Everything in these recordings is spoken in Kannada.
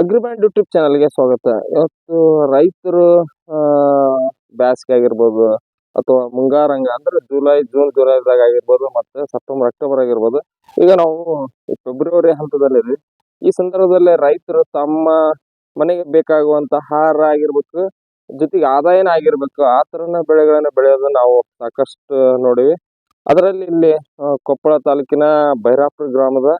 ಅಗ್ರಿಬ್ಯಾಂಡ್ ಯೂಟ್ಯೂಬ್ ಚಾನಲ್ಗೆ ಸ್ವಾಗತ. ಇವತ್ತು ರೈತರು ಬ್ಯಾಸಿಗೆ ಆಗಿರ್ಬೋದು ಅಥವಾ ಮುಂಗಾರಂಗ ಅಂದ್ರೆ ಜುಲೈ, ಜೂನ್, ಜುಲೈದಾಗ ಆಗಿರ್ಬೋದು ಮತ್ತೆ ಸೆಪ್ಟೆಂಬರ್, ಅಕ್ಟೋಬರ್ ಆಗಿರ್ಬೋದು. ಈಗ ನಾವು ಫೆಬ್ರವರಿ ಹಂತದಲ್ಲಿದೆ ಈ ಸಂದರ್ಭದಲ್ಲಿ ರೈತರು ತಮ್ಮ ಮನೆಗೆ ಬೇಕಾಗುವಂತ ಆಹಾರ ಆಗಿರ್ಬೇಕು, ಜೊತೆಗೆ ಆದಾಯನ ಆಗಿರ್ಬೇಕು. ಆ ತರನ ಬೆಳೆಗಳನ್ನ ಬೆಳೆಯೋದು ನಾವು ಸಾಕಷ್ಟು ನೋಡಿವಿ. ಅದರಲ್ಲಿ ಇಲ್ಲಿ ಕೊಪ್ಪಳ ತಾಲೂಕಿನ ಬೈರಾಪುರ ಗ್ರಾಮದ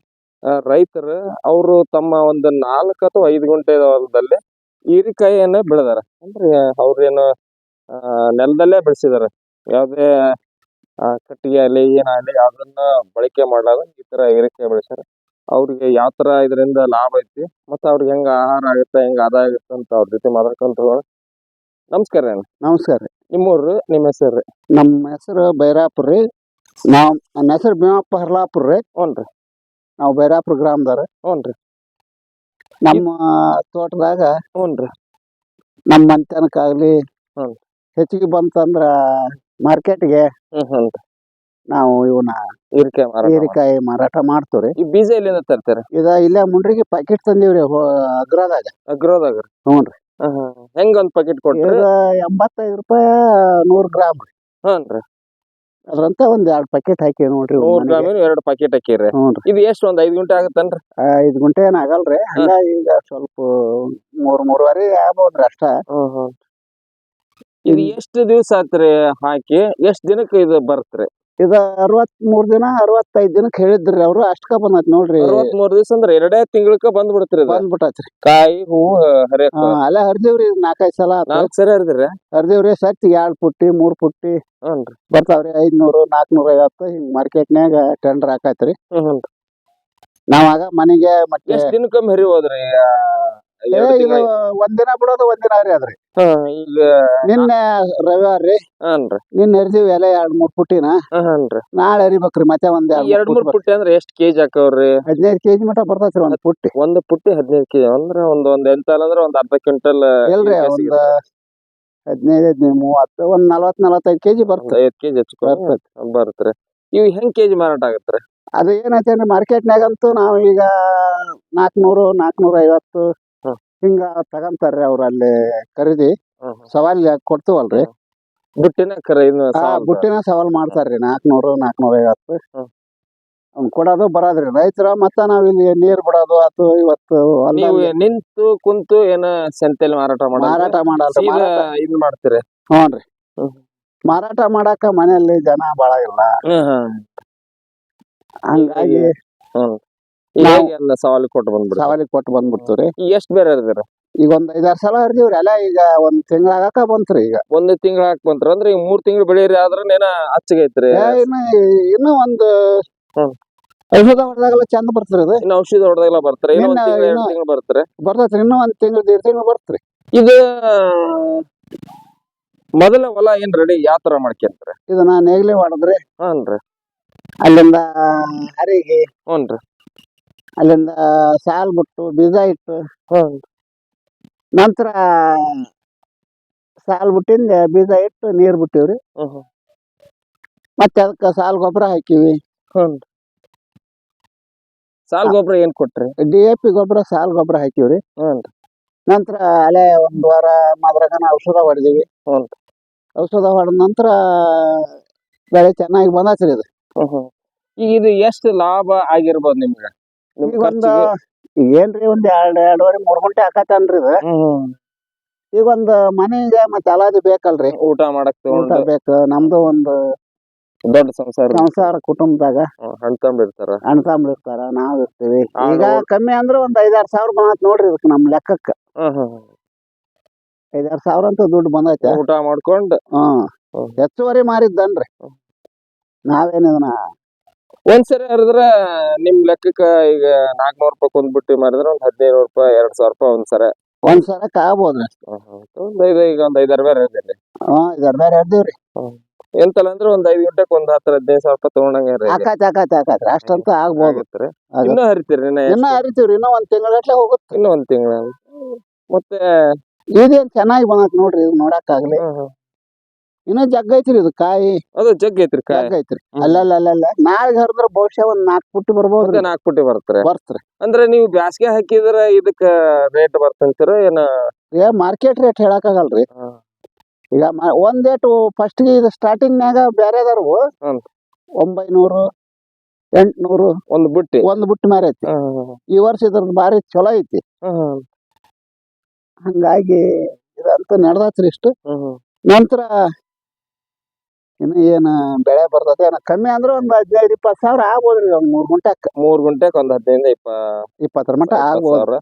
ರೈತರು ಅವರು ತಮ್ಮ ಒಂದು ನಾಲ್ಕು ಅಥವಾ ಐದು ಗುಂಟೆ ಹೊಲದಲ್ಲಿ ಹೀರಿಕಾಯಿಯನ್ನ ಬೆಳೆದಾರ. ಅಂದ್ರೆ ಅವ್ರೇನು ನೆಲದಲ್ಲೇ ಬೆಳೆಸಿದಾರೆ. ಯಾವುದೇ ಕಟ್ಟಿಗೆ ಆಗಲಿ ಏನಾಗಲಿ ಅದನ್ನ ಬಳಕೆ ಮಾಡಲಾರ ಈ ತರ ಹೀರಿಕಾಯಿ ಬೆಳೆಸ್ಯಾರ. ಅವ್ರಿಗೆ ಯಾವ ತರ ಇದರಿಂದ ಲಾಭ ಐತಿ ಮತ್ತೆ ಅವ್ರಿಗೆ ಹೆಂಗ ಆಹಾರ ಆಗುತ್ತೆ ಹೆಂಗ ಆದಾಯ ಆಗುತ್ತೆ ಅಂತ ಅವ್ರ ಜೊತೆ ಮಾತಾಡ್ಕೊಂತ. ನಮಸ್ಕಾರ ರೀ ನಮಸ್ಕಾರ ರೀ. ನಿಮ್ಮೂರು ನಿಮ್ಮ ಹೆಸರು ರೀ? ನಮ್ಮ ಹೆಸರು ಬೈರಾಪುರ ರೀ. ನಾವು ನನ್ನ ಹೆಸರು ಭೀಮಪ್ಪ ಹರ್ಲಾಪುರ ರೀ. ಹ್ಞೂನ್ರಿ. ನಾವು ಬೈರಾಪುರ ಗ್ರಾಮದವ್ರು ಹ್ಞೂನ್ರಿ ನಮ್ಮ ತೋಟದಾಗ ಹ್ಞೂನ್ರಿ ನಮ್ಮ ಮಂತನಕ್ಕಾಗ್ಲಿ ಹ್ಞೂ. ಹೆಚ್ಚಿಗೆ ಬಂತಂದ್ರ ಮಾರ್ಕೆಟ್ಗೆ ಹ್ಮ್ ನಾವು ಇವನ್ನ ಹೀರಿಕಾಯಿ ಮಾರಾಟ ಮಾಡಿ. ಹೀರಿಕಾಯಿ ಮಾರಾಟ ಮಾಡ್ತೀವ್ರಿ. ಈ ಬೀಜ ಎಲ್ಲಿಂದ ತರ್ತಾರೆ? ಇದ ಇಲ್ಲೇ ಮುಂಡ್ರಿಗೆ ಪ್ಯಾಕೆಟ್ ತಂದೀವ್ರಿ ಹೋ- ಅಗ್ರದಾಗ. ಅಗ್ರೋದಾಗ ಹ್ಞೂನ್ರಿ. ಹೆಂಗ್ ಒಂದ್ ಪ್ಯಾಕೆಟ್ ಕೊಟ್ರಿ? ಇದು ಎಂಬತ್ತೈದು ರೂಪಾಯಿ ನೂರು ಗ್ರಾಮ್ ರೀ. ಹ್ಞೂನ್ರಿ ಅದ್ರಂತ ಒಂದ್ ಎರಡ್ ಪ್ಯಾಕೆಟ್ ಹಾಕಿ ನೋಡ್ರಿ ನೂರ್ ಮನೆಗೆ. ಗ್ರಾಮಿನ ಎರಡು ಪ್ಯಾಕೆಟ್ ಹಾಕಿರಿ ಹ್ಞೂ ರೀ. ಇದು ಎಷ್ಟು ಒಂದ್ ಐದ್ ಗುಂಟೆ ಆಗತ್ತನ್ರಿ? ಐದ್ ಗುಂಟೆ ಏನ್ ಆಗಲ್ರಿ. ಹಂಗ ಈಗ ಸ್ವಲ್ಪ ಮೂರ್ ಮೂರುವರೆ ಆಗ್ಬೋದ್ರಿ ಅಷ್ಟ. ಹ್ಮ್ ಇದು ಎಷ್ಟು ದಿವ್ಸ ಆತ್ರಿ ಹಾಕಿ? ಎಷ್ಟ್ ದಿನಕ್ಕೆ ಇದು ಬರ್ತ್ರಿ? ಇದ ಅರವತ್ ಮೂರ್ ದಿನ ಅರವತ್ತೈದ್ ದಿನಕ್ಕೆ ಹೇಳಿದ್ರಿ ಅವ್ರು. ಅಷ್ಟಕ ಬಂದ್ ನೋಡ್ರಿ. ಅರವತ್ ಮೂರ್ ದಿವಸ ಅಂದ್ರೆ ಎರಡೇ ತಿಂಗಳಕ್ಕ ಬಂದ್ ಬಿಡ್ತ್ರಿ ಬಂದ್ಬಿಟ್ಟೈತ್ರಿ. ಕಾಯಿ ಹೂವು ಹರಿಯಕ್ ಹಾ, ಅಲ್ಲೇ ಹರಿದೇವ್ರಿ ನಾಲ್ಕೈದ್ ಸಲ ನಾಲ್ಕ್ ಸರಿ ಹರಿದ್ರಿ? ಹರಿದೇವ್ರಿ ಸರ್ತಿ ಎರಡ್ ಪುಟ್ಟಿ ಮೂರ್ ಪುಟ್ಟಿ. ಹ್ಞೂನ್ರಿ ಬರ್ತಾವ್ರಿ ಐದ್ನೂರು ನಾಲ್ಕನೂರ ಐವತ್ತು ಹಿಂಗ್ ಮಾರ್ಕೆಟ್ನ್ಯಾಗ ಟೆಂಡರ್ ಹಾಕತ್ರಿ. ಹ್ಞೂ ನಾವಾಗ ಮನೆಗೆ ಮತ್ತೆ ಎಷ್ಟ್ ದಿನಕ್ಕೊಮ್ಮೆ ಹರಿ ಹೋದ್ರಿ ಆ, ಏ, ಇದು ಒಂದಿನ ಬಿಡೋದು ಒಂದಿನ ರೀ. ಅದ್ರಿ ಈಗ ನಿನ್ನೆ ರವಿವಾರ ರೀ. ಹಾನ್ರಿ ನಿನ್ನೆ ಎಲೆ ಎಲ್ಲ ಎರಡ್ ಮೂರ್ ಪುಟ್ಟಿನ. ಹಾ, ಹಾನ್ರಿ ನಾಳೆ ಎರಿಬೇಕ್ರಿ ಮತ್ತೆ ಒಂದ್ ಈ ಎರಡ್ ಮೂರ್ ಪುಟ್ಟಿ ಅಂದ್ರೆ ಎಷ್ಟ್ ಕೆಜಿ ಹಾಕವ್ರಿ ಹದಿನೈದು ಕೆಜಿ ಮಟ ಬರ್ತೈತ್ರಿ ಒಂದ್ ಪುಟ್ಟಿ. ಒಂದ್ ಪುಟ್ಟಿ ಹದಿನೈದು ಕೆಜಿ ಅಂದ್ರೆ ಒಂದ್ ಒಂದ್ ಎಂತಾಲ್ ಅಂದ್ರೆ ಒಂದ್ ಅರ್ಧ ಕ್ವಿಂಟಲ್ ಎಲ್ರಿ ಹೀರಿಕಾಯಿ ಒಂದ್ ಸಿಗುತ್ತೆ. ಹದಿನೈದು ಹದಿನೈದು ಮೂವತ್ತು ಒಂದ್ ನಲ್ವತ್ ನಲವತ್ತೈದು ಕೆಜಿ ಒಂದ್ ಬರ್ತದೆ ಐದ್ ಕೆಜಿ ಹಚ್ಕೊಂಡ್ ಬರ್ತೈತಿ. ಬರುತ್ರಿ ಇವ್ ಹೆಂಗ್ ಕೆಜಿ ಮಾರಾಟ ಆಗತ್ರಿ ಅದು ಏನೈತೆ ಅಂದ್ರೆ ಮಾರ್ಕೆಟ್ನಾಗಂತೂ ನಾವು ಈಗ ನಾಲ್ಕನೂರು ನಾಲ್ಕನೂರ ಐವತ್ತು. ಹಿಂಗ ತಗಂತಾರ್ರಿ ಅವ್ರ ಅಲ್ಲಿ ಖರೀದಿ. ಸವಾಲ್ ಕೊಡ್ತೀವಲ್ರಿ? ಬುಟ್ಟಿನ ಆ ಬುಟ್ಟಿನ ಸವಾಲ್ ಮಾಡ್ತಾರ್ರಿ. ನಾಲ್ಕನೂರು ನಾಲ್ಕನೂರ ಐವತ್ತು. ಅವ್ನ್ ಕೊಡೋದು ಬರೋದ್ರಿ. ರೈತರ ಮತ್ತ ನಾವ್ ಇಲ್ಲಿ ನೀರ್ ಬಿಡೋದು ಆತು ಇವತ್ತು ನೀವು ನಿಂತು ಕುಂತು ಏನ ಸಂತೆಲಿ ಮಾರಾಟ ಮಾಡಲ್ಲ ಮಾರಾಟ ಮಾರಾಟ ಇದ್ ಮಾಡ್ತೀರಿ? ಹ್ಞೂನ್ರಿ. ಮಾರಾಟ ಮಾಡಾಕ ಮನೆಯಲ್ಲಿ ಜನ ಬಾಳ ಇಲ್ಲ. ಹಂಗಾಗಿ ಹ್ಮ್. ಅದನ್ನ ಸವಾಲು ಕೊಟ್ಟು ಬಂದ್ಬಿಡ್ರಿ ಸವಾಲಿಗೆ ಕೊಟ್ಟು ಬಂದ್ಬಿಡ್ತೀವ್ರಿ ಈಗ ಎಷ್ಟ್ ಬೇರೆ ಹರಿದಿರ ಈಗ ಒಂದ್ ಐದಾರು ಸಲ ಹರಿದೀವ್ರಿ ಅಲ್ಲ ಈಗ ಒಂದ್ ತಿಂಗಳಾಗಾಕ ಬಂತ್ರಿ ಈಗ. ಒಂದ್ ತಿಂಗಳ ಹಾಕ್ ಬಂತ್ರ. ಅಂದ್ರೆ ಈಗ ಮೂರ್ ತಿಂಗಳು ಬೆಳೀರಿ ಆದ್ರ ಏನ ಹಚ್ಚಗೈತ್ರಿ. ಏ, ಇನ್ನು ಇನ್ನು ಒಂದು ಹ್ಮ್. ಔಷಧ ಹೊಡೆದಾಗೆಲ್ಲ ಚಂದ ಬರ್ತದ್ರಿ ಅದು. ಇನ್ನು ಔಷಧ ಹೊಡೆದಾಗೆಲ್ಲ ಬರ್ತಾರೆ. ಇನ್ನ ಒಂದ್ ಇನ್ನ- ತಿಂಗಳು ಎರಡು ಇನ್ನ- ತಿಂಗಳು ಬರ್ತಾರೆ. ಬರ್ತೈತ್ರಿ. ಇನ್ನೂ ಒಂದ್ ತಿಂಗಳು ದೇಡ್ ತಿಂಗಳು ಬರ್ತ್ರಿ. ಇದು ಮೊದಲ ಹೊಲ ಏನ್ ರೆಡಿ ಯಾವ ತರ ಮಾಡ್ಕೊಂತಾರೆ ಇದು ನಾ ನೇಗ್ಲಿ ಹ್ಞೂ ರೀ ಅಲ್ಲಿಂದ ಹರಿಗೆ ಹ್ಞೂನ್ರಿ. ಅಲ್ಲಿಂದ ಸಾಲ್ ಬಿಟ್ಟು ಬೀಜ ಇಟ್ಟು ನಂತರ ಸಾಲ್ ಬಿಟ್ಟಿಂದ ಬೀಜ ಇಟ್ಟು ನೀರು ಬಿಟ್ಟಿವ್ರಿ. ರೀ ಮತ್ತೆ ಅದಕ್ಕೆ ಸಾಲ್ ಗೊಬ್ಬರ ಹಾಕಿವಿ. ಸಾಲ್ ಗೊಬ್ಬರ ಏನ್ ಕೊಟ್ರಿ? ಡಿ ಎ ಪಿ ಗೊಬ್ಬರ ಸಾಲ್ ಗೊಬ್ಬರ ಹಾಕಿವ್ರಿ. ರೀ ನಂತರ ಅಲೆ ಒಂದು ವಾರ ಮಾದ್ರಾಗನ ಔಷಧ ಹೊಡೆದಿವಿ. ಔಷಧ ಹೊಡೆದ ನಂತರ ಬೆಳೆ ಚೆನ್ನಾಗಿ ಬಂದಾತ್ರಿ ಇದು. ಈಗ ಇದು ಎಷ್ಟು ಲಾಭ ಆಗಿರ್ಬೋದು ನಿಮ್ಗೆ? ನಿಮ್ ಒಂದ್ ಖರ್ಚಿಗೆ ಏನ್ರಿ ಒಂದ್ ಎರಡ್ ಎರಡೂವರೆ ಮೂರ್ ಗುಂಟೆ ಹಾಕತ್ತನ್ರಿ ಇದು. ಹ್ಮ್ ಈಗ ಒಂದ್ ಮನೆಗೆ ಮತ್ತೆ ಅಲಾದಿ ಬೇಕಲ್ರಿ. ಊಟ ಮಾಡಕ್ ಊಟ ಬೇಕ ಬೇಕು ನಮ್ದು ಒಂದು ದೊಡ್ಡ ಸಂಸಾರ ಸಂಸಾರ ಕುಟುಂಬದಾಗ. ಹಣ್ಣ್ ತಂಬಿರ್ತಾರ ಅಣ್ಣ ತಮ್ಮ ಇರ್ತಾರ ನಾವ್ ಇರ್ತೀವಿ. ಆ, ಈಗ ನೋಡ್- ಕಮ್ಮಿ ಅಂದ್ರ ಒಂದ್ ಐದಾರ್ ಸಾವಿರ ಬಂದತ್ ನೋಡ್ರಿ ಇದಕ್ ನಮ್ ಲೆಕ್ಕಕ್ಕ. ಐದಾರ್ ಸಾವಿರ ಅಂತ ದುಡ್ಡು ಬಂದೈತೆ. ಊಟ ಮಾಡ್ಕೊಂಡು. ಹ್ಮ್. ಹೆಚ್ಚುವರಿ ಮಾರಿದ್ದನ್ರಿ. ನಾವೇನ ನಾವೇನ್ ಇದನ್ನ ಒಂದ್ಸರಿ ಹರಿದ್ರ ನಿಮ್ ಲೆಕ್ಕಕ್ಕ ಈಗ ನಾಲ್ಕನೂರು ರೂಪಾಯಿ ಒಂದ್ ಬಿಟ್ಟಿ ಮಾರಿದ್ರ ಒಂದ್ ಹದಿನೈದು ರೂಪಾಯಿ ಎರಡ್ ಸಾವಿರ ರೂಪಾಯಿ ಒಂದ್ಸರ. ಒಂದ್ ಸರಕ್ ಆಗ್ಬೋದ್ರಿ ಒಂದ್ ಐದು ಈಗ ಒಂದ್ ಐದಾರು ಬೇರೆ ಹರಿದಿರಿ ಹಾ ಐದಾರು ಬೇರೆ ಇರ್ತೀವ್ರಿ. ಎಂತಲ್ಲ ಅಂದ್ರೆ ಒಂದ್ ಐದ್ ಗಂಟೆಗೆ ಒಂದ್ ಹತ್ತರ ಹದಿನೈದು ಸಾವಿರ ರೂಪಾಯಿ ತಗೊಂಡಂಗ ಹಾಕತ್ ಆಕಾತ್ ಹಾಕತ್ರಿ ಅಷ್ಟಂತ ಆಗ್ಬೋದು. ಇನ್ನೂ ಹರಿತೀರಿ ಇನ್ನ? ಹರಿತೀವ್ರಿ. ಇನ್ನೂ ಒಂದ್ ತಿಂಗಳಗಟ್ಲೆ ಹೋಗುತ್ತೆ. ಇನ್ನೂ ಒಂದ್ ತಿಂಗಳ. ಮತ್ತೆ ಇದೇನ್ ಚೆನ್ನಾಗಿ ಬಂದತ್ ನೋಡ್ರಿ ಇದು ನೋಡಕ್ ಆಗ್ಲಿ. ಇನ್ನ ಜಗ್ ಐತ್ರಿ ಇದು ಕಾಯಿ. ಅದು ಜಗ್ ಐತ್ರಿ ಕಾಯಿ. ಜಗ್ ಐತ್ರಿ. ಅಲ್ಲಲ್ಲ ಅಲ್ಲಲ್ಲ ನಾಳೆ ಹರಿದ್ರ ಬಹುಶಃ ಒಂದ್ ನಾಲ್ಕು ಪುಟ್ಟಿ ಬರ್ಬೋದು ನಾಕ್ ನಾಲ್ಕು ಪುಟ್ಟಿ ಬರ್ತಾರೆ. ಬರ್ತ್ರಿ. ಅಂದ್ರೆ ನೀವು ಬ್ಯಾಸ್ಗೆ ಹಾಕಿದ್ರ ಇದಕ್ಕ ರೇಟ್ ಬರ್ತಂತೀರ ಏನ? ಏ ಮಾರ್ಕೆಟ್ ರೇಟ್ ಹೇಳಕ್ ಆಗಲ್ರಿ ಈಗ ಮ- ಒಂದ್ ಏಟ್ ಫಸ್ಟ್ ಇದು ಸ್ಟಾರ್ಟಿಂಗ್ ನಾಗ ಬೇರೆ ಹ್ಮ್. ಒಂಬೈನೂರು ಎಂಟ್ನೂರು ಒಂದ್ ಬುಟ್ಟಿ. ಒಂದ್ ಬುಟ್ಟಿ ಮಾರಿ ಐತಿ. ಹ್ಮ್. ಈ ವರ್ಷ ಇದ್ರ ಬಾರಿ ಚಲೋ ಐತಿ. ಹ್ಮ್. ಹಂಗಾಗಿ ಇದಂತೂ ನಡ್ದಾತ್ರಿ ಇಷ್ಟು. ಹ್ಮ್ ಹ್ಮ್. ನಂತರ ಇನ್ನು ಏನ ಬೆಳೆ ಬರ್ತದೆ ಏನ ಕಮ್ಮಿ ಅಂದ್ರೆ ಒಂದ್ ಹದಿನೈದು ಇಪ್ಪತ್ತು ಸಾವಿರ ಆಗ್ಬೋದ್ರಿ ಒಂದ್ ಮೂರ್ ಗುಂಟೆಕ್. ಮೂರ್ ಗುಂಟೆಕ್ ಒಂದ್ ಹದಿನೈದು ಇಪ್ಪ ಇಪ್ಪತ್ತರ ಮಟ್ಟ ಆಗ್ಬೋದ್ರ ಆಗ್ಬೋದು. ಸಾವಿರ.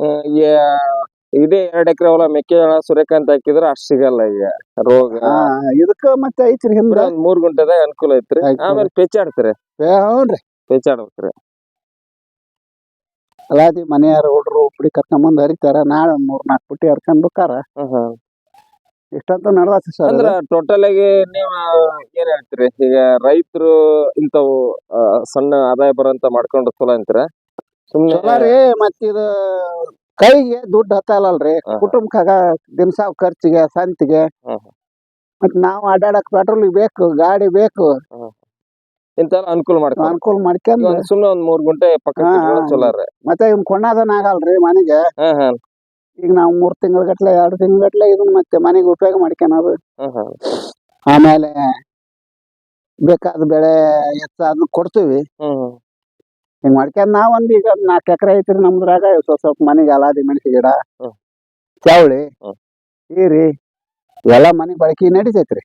ಹ್ಮ್, ಯಾ- ಇದೇ ಎರಡ್ ಎಕರೆ ಹೊಲ ಮೆಕ್ಕೆಜೋಳ ಸೂರ್ಯಕಾಂತಿ ಹಾಕಿದ್ರ ಅಷ್ಟ್ ಸಿಗಲ್ಲ ಈಗ ರೋಗ. ಆ, ಇದಕ್ಕ ಮತ್ತೆ ಐತ್ರಿ ಹಿಂದ. ಒಂದ್ ಮೂರ್ ಗುಂಟೆದಾಗ ಅನುಕೂಲ ಐತ್ರಿ. ಆಯ್ತು. ಆಮೇಲೆ ಪೆಚ್ಚಾಡ್ತೀರಿ ಏ, ಹ್ಞೂನ್ರಿ ಪೆಚ್ಚಾಡ್ಬೇಕ್ರಿ ಅಲಾದಿ ಮನೆಯಾರ ಹುಡ್ರು ಕರ್ಕೊಂಡ್ ಬಂದ್ ಹರಿತಾರ ನಾಳೆ ಮೂರ್ ನಾಲ್ಕು ಪುಟ್ಟಿ ಹರ್ಕೊಂಡ್ ಹ್ಮ್ ಹ್ಮ್. ಇಷ್ಟಂತೂ ನಡ್ದತ್ರಿ ಸರ್ ಅಂದ್ರ ಟೋಟಲ್ ಆಗಿ ನೀವ್ ಏನ್ ಹೇಳ್ತೀರಿ? ಈಗ ರೈತರು ಇಂಥವು ಆ, ಸಣ್ಣ ಆದಾಯ ಬರೋಂತ ಮಾಡ್ಕೊಂಡು ಚಲೋ ಅಂತೀರ? ಸುಮ್ನೆ ಚಲೋ ರೀ ಮತ್ ಇದು ಕೈಗೆ ದುಡ್ಡು ಹತ್ತಲ್ಲಲ್ರಿ ಹಾ. ಕುಟುಂಬಕ್ಕಾಗ ದಿನಸ ಖರ್ಚಿಗೆ ಸಂತಿಗೆ. ಹ್ಮ್. ಮತ್ ನಾವ್ ಅಡ್ಡಾಡಕ್ ಪೆಟ್ರೋಲ್ ಬೇಕು ಗಾಡಿ ಬೇಕು. ಇಂತೆಲ್ಲ ಅನುಕೂಲ ಮಾಡ್ಕೊಂಡು ಅನುಕೂಲ ಮಾಡ್ಕೊಂಡ್ ಸುಮ್ನೆ ಒಂದ್ ಮೂರ್ ಗುಂಟೆ ಪಕ್ಕ ಹಾ, ಹಾ. ಚಲೋ ರೀ. ಮತ್ತೆ ಇವ್ನ್ ಕೊಂಡಾದನ ಆಗಲ್ರಿ ಮನೆಗೆ. ಹಾ ಹಾ. ಈಗ ನಾವು ಮೂರ್ ತಿಂಗಳ ಗಟ್ಲೆ ಎರಡು ತಿಂಗಳ ಗಟ್ಲೆ ಇದನ್ನ ಮತ್ತೆ ಮನೆಗೆ ಉಪಯೋಗ ಮಾಡ್ಕೊಳೋದು ಆಮೇಲೆ ಬೇಕಾದ ಬೆಳೆ ಹೆಚ್ಚಾದ್ನು ಕೊಡ್ತೀವಿ. ಹ್ಮ್ ಹ್ಮ್. ಹಿಂಗ್ ಮಾಡ್ಕೊಂಡ್ ನಾವ್ ಒಂದ್ ಈಗ ನಾಲ್ಕು ಎಕರೆ ಐತ್ರಿ ನಮ್ದ್ರಾಗ ಸ್ವಲ್ಪ ಸ್ವಲ್ಪ ಮನೆಗೆ ಅಲಾದಿ ಮೆಣಸಿ ಗಿಡ ಚೌಳಿ. ಈರಿ ಇವೆಲ್ಲ ಮನೆ ಬಳಕೆ ನಡೀತೈತ್ರಿ.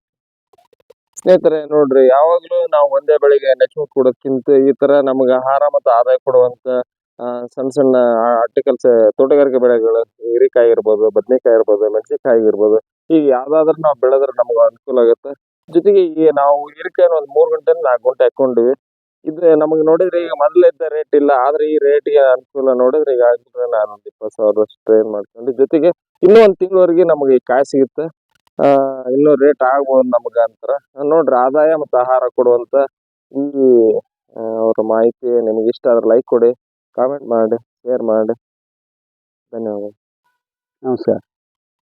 ಸ್ನೇಹಿತರೆ ನೋಡ್ರಿ ಯಾವಾಗ್ಲೂ ನಾವು ಒಂದೇ ಬೆಳಿಗ್ಗೆ ನೆಚ್ಚಿಗೆ ಕೊಡೋದ್ಕಿಂತ ಈ ತರ ನಮ್ಗೆ ಆಹಾರ ಮತ್ತು ಆದಾಯ ಕೊಡುವಂತ ಸಣ್ಣ ಸಣ್ಣ ಆರ್ಟಿಕಲ್ಸ್ ತೋಟಗಾರಿಕೆ ಬೆಳೆಗಳು, ಹೀರೆಕಾಯಿ ಇರ್ಬೋದು, ಬದನೆಕಾಯಿ ಇರ್ಬೋದು, ಮೆಣಸಿನಕಾಯಿ ಇರ್ಬೋದು ಈಗ ಯಾವ್ದಾದ್ರು ನಾವು ಬೆಳೆದ್ರೆ ನಮ್ಗೆ ಅನುಕೂಲ ಆಗುತ್ತೆ. ಜೊತೆಗೆ ಈ ನಾವು ಹೀರಿಕಾಯಿ ಒಂದು ಮೂರು ಗಂಟೆ ನಾಲ್ಕು ಗಂಟೆ ಹಾಕೊಂಡಿವಿ ಇದು ನಮಗೆ ನೋಡಿದ್ರೆ ಈಗ ಮೊದಲಿದ್ದ ರೇಟ್ ಇಲ್ಲ. ಆದ್ರೆ ಈ ರೇಟ್ಗೆ ಅನುಕೂಲ ನೋಡಿದ್ರೆ ಈಗ ಆಗಿದ್ರೆ ನಾನು ಒಂದು ಇಪ್ಪತ್ತು ಸಾವಿರ ಟ್ರೈನ್ ಮಾಡ್ಕೊಂಡು, ಜೊತೆಗೆ ಇನ್ನೂ ಒಂದು ತಿಂಗಳವರೆಗೆ ನಮಗೆ ಈ ಕಾಯಿ ಸಿಗುತ್ತೆ. ಇನ್ನೂ ರೇಟ್ ಆಗ್ಬೋದು ನಮಗ ಅಂತಾರ. ನೋಡ್ರಿ, ಆದಾಯ ಮತ್ತು ಆಹಾರ ಕೊಡುವಂತ ಈ ಅವ್ರ ಮಾಹಿತಿ, ನಿಮಗೆ ಇಷ್ಟ ಆದ್ರೆ ಲೈಕ್ ಕೊಡಿ. ಕಾಮೆಂಟ್ ಮಾಡಿ ಶೇರ್ ಮಾಡಿ. ಧನ್ಯವಾದ. ನಮಸ್ಕಾರ.